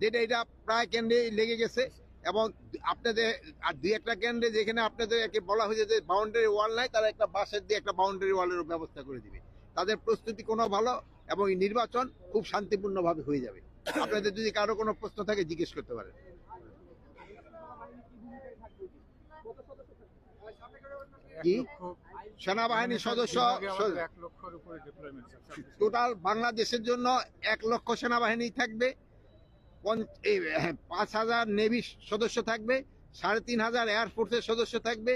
যেটা এটা প্রায় কেন্দ্রে লেগে গেছে এবং আপনাদের আর দুই একটা কেন্দ্রে যেখানে আপনাদের একে বলা হয়েছে যে বাউন্ডারি ওয়াল নাই তারা একটা বাসের দিয়ে একটা বাউন্ডারি ওয়ালের ব্যবস্থা করে দিবে। তাদের প্রস্তুতি কোনো ভালো এবং এই নির্বাচন খুব শান্তিপূর্ণভাবে হয়ে যাবে। আপনাদের যদি কারও কোনো প্রশ্ন থাকে জিজ্ঞেস করতে পারেন। কি? সেনাবাহিনীর সদস্য টোটাল বাংলাদেশের জন্য এক লক্ষ সেনাবাহিনী থাকবে। পাঁচ হাজার নেভি সদস্য থাকবে, সাড়ে তিন হাজার এয়ারফোর্সের সদস্য থাকবে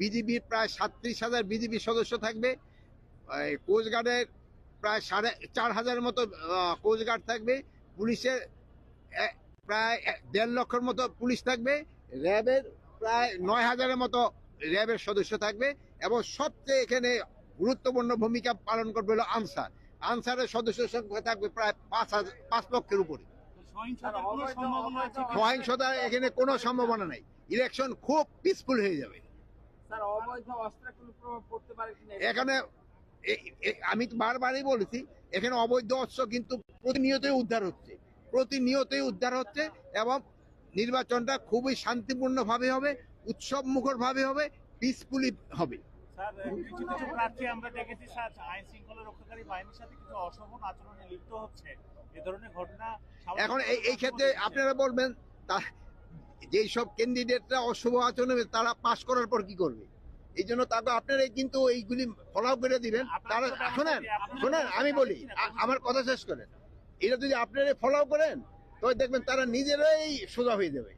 বিজিবির প্রায় সাতত্রিশ হাজার বিজিবি সদস্য থাকবে কোস্টগার্ডের প্রায় সাড়ে চার হাজারের মতো কোস্টগার্ড থাকবে, পুলিশের প্রায় দেড় লক্ষের মতো পুলিশ থাকবে, র্যাবের প্রায় নয় হাজারের মতো র্যাবের সদস্য থাকবে এবং সবচেয়ে এখানে গুরুত্বপূর্ণ ভূমিকা পালন করবে হলো আনসার। আনসারের সদস্য সংখ্যা থাকবে প্রায় পাঁচ হাজার, পাঁচ লক্ষের উপরে। সহিংসতা এখানে কোনো সম্ভাবনা নাই। ইলেকশন খুব পিসফুল হয়ে যাবে। এখানে আমি তো বারবারই বলেছি এখানে অবৈধ অস্ত্র কিন্তু প্রতিনিয়তই উদ্ধার হচ্ছে। প্রতিনিয়তই উদ্ধার হচ্ছে এবং নির্বাচনটা খুবই শান্তিপূর্ণ ভাবে হবে উৎসব মুখর ভাবে হবে পিসফুলি হবে। স্যার কিছু কিছু প্রার্থী আমরা দেখেছি স্যার আইন শৃঙ্খলা রক্ষাকারী বাহিনীর সাথে কিছু অশোভন আচরণে লিপ্ত হচ্ছে। এ ধরনের ঘটনা এখন এই ক্ষেত্রে আপনারা বলবেন যেই সব ক্যান্ডিডেটরা অশুভ আচরণ তারা পাশ করার পর কি করবে? এই জন্য তাকে আপনারা কিন্তু এইগুলি ফলো করে দিবেন। তারা শোনেন শোনেন আমি বলি আমার কথা শেষ করেন। এটা যদি আপনারা ফলো করেন তো দেখবেন তারা নিজেরাই সোজা হয়ে যাবে।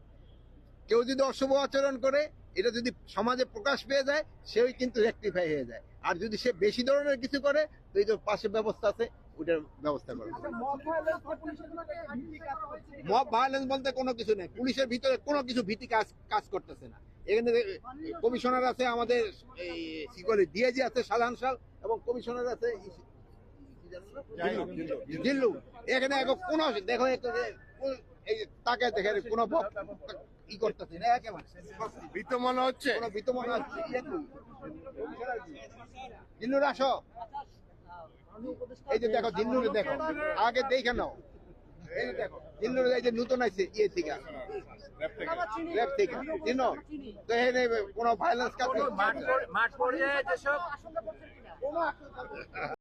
কেউ যদি অশুভ আচরণ করে এটা যদি সমাজে প্রকাশ পেয়ে যায় সেও কিন্তু রেক্টিফাই হয়ে যায়। আর যদি সে বেশি ধরনের কিছু করে তো এই যে পাশে ব্যবস্থা আছে ওটার ব্যবস্থা করে মব ভায়োলেন্স বলতে কোনো কিছু নেই। পুলিশের ভিতরে কোনো কিছু ভীতি কাজ কাজ করতেছে না। এখানে কমিশনার আছে আমাদের এই কি বলে ডিআইজি আছে সাধারণ সাল এবং কমিশনার আছে? জিল্লু। এখানে কোনো দেখো এই তাকে দেখে কোনো ই করতেছে না একেবারে ভীত মনে হচ্ছে? কোনো বিতমন আছে জিল্লুর আসো। এই যে দেখো দেখো। আগে দেখে নাও। এই যে দেখো জিল্লুর এই যে নতুন আছে ইয়ে থেকে। ল্যাব থেকে। চিনো তো এখানে কোনো ভাইলেন্স কাজ মাঠ পর্যায়ে যেসব